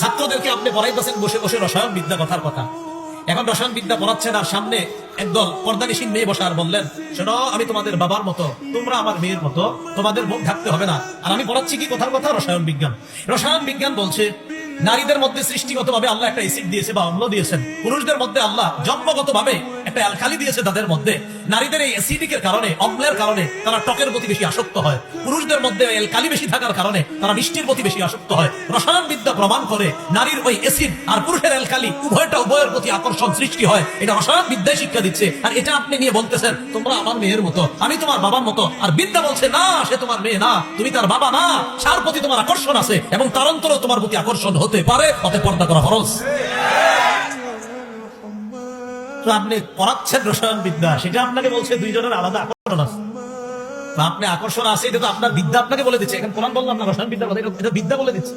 ছাত্রদেরকে আপনি পড়াইতেছেন বসে বসে রসায়ন বিদ্যা কথার কথা। এখন রসায়ন বিদ্যা পড়াচ্ছেন আর সামনে একদল পর্দানিসীন মেয়ে বসে আর বললেন, শোনো, আমি তোমাদের বাবার মতো, তোমরা আমার মেয়ের মতো, তোমাদের মুখ ঢাকতে হবে না। আর আমি পড়াচ্ছি কি কথার কথা? রসায়ন বিজ্ঞান রসায়ন বিজ্ঞান বলছে, নারীদের মধ্যে সৃষ্টিগত ভাবে আল্লাহ একটা এসিড দিয়েছে বা অম্ল দিয়েছেন। পুরুষদের মধ্যে আল্লাহ জন্মগত ভাবে একটা অ্যালকালি দিয়েছে তাদের মধ্যে। নারীদের এই অ্যাসিডিকের কারণে, অম্লের কারণে তারা টকের প্রতি বেশি আসক্ত হয়। পুরুষদের মধ্যে অ্যালকালি বেশি থাকার কারণে তারা মিষ্টির প্রতি বেশি আসক্ত হয়। রসায়ন বিদ্যা প্রমাণ করে নারীর ওই অ্যাসিড আর পুরুষের অ্যালকালি উভয়টা উভয়ের প্রতি আকর্ষণ সৃষ্টি হয়। এটা রসায়ন বিদ্যায় শিক্ষা দিচ্ছে। আর এটা আপনি নিয়ে বলতেছেন, তোমরা আমার মেয়ের মতো, আমি তোমার বাবার মতো। আর বিদ্যা বলছে, না, সে তোমার মেয়ে না, তুমি তার বাবা না। সার প্রতি তোমার আকর্ষণ আছে এবং তার অন্তরেও তোমার প্রতি আকর্ষণ হতে পারে অতে পর্দা করা খরচ তো আপনি পড়াচ্ছেন রসায়ন বিদ্যা, সেটা আপনাকে বলছে দুইজনের আলাদা আকর্ষণ আছে। আপনি আকর্ষণ আছে, এটা তো আপনার বিদ্যা আপনাকে বলে দিচ্ছে। এখন কোরআন বললাম না রসায়ন বিদ্যার কথা এটা বিদ্যা বলে দিচ্ছে।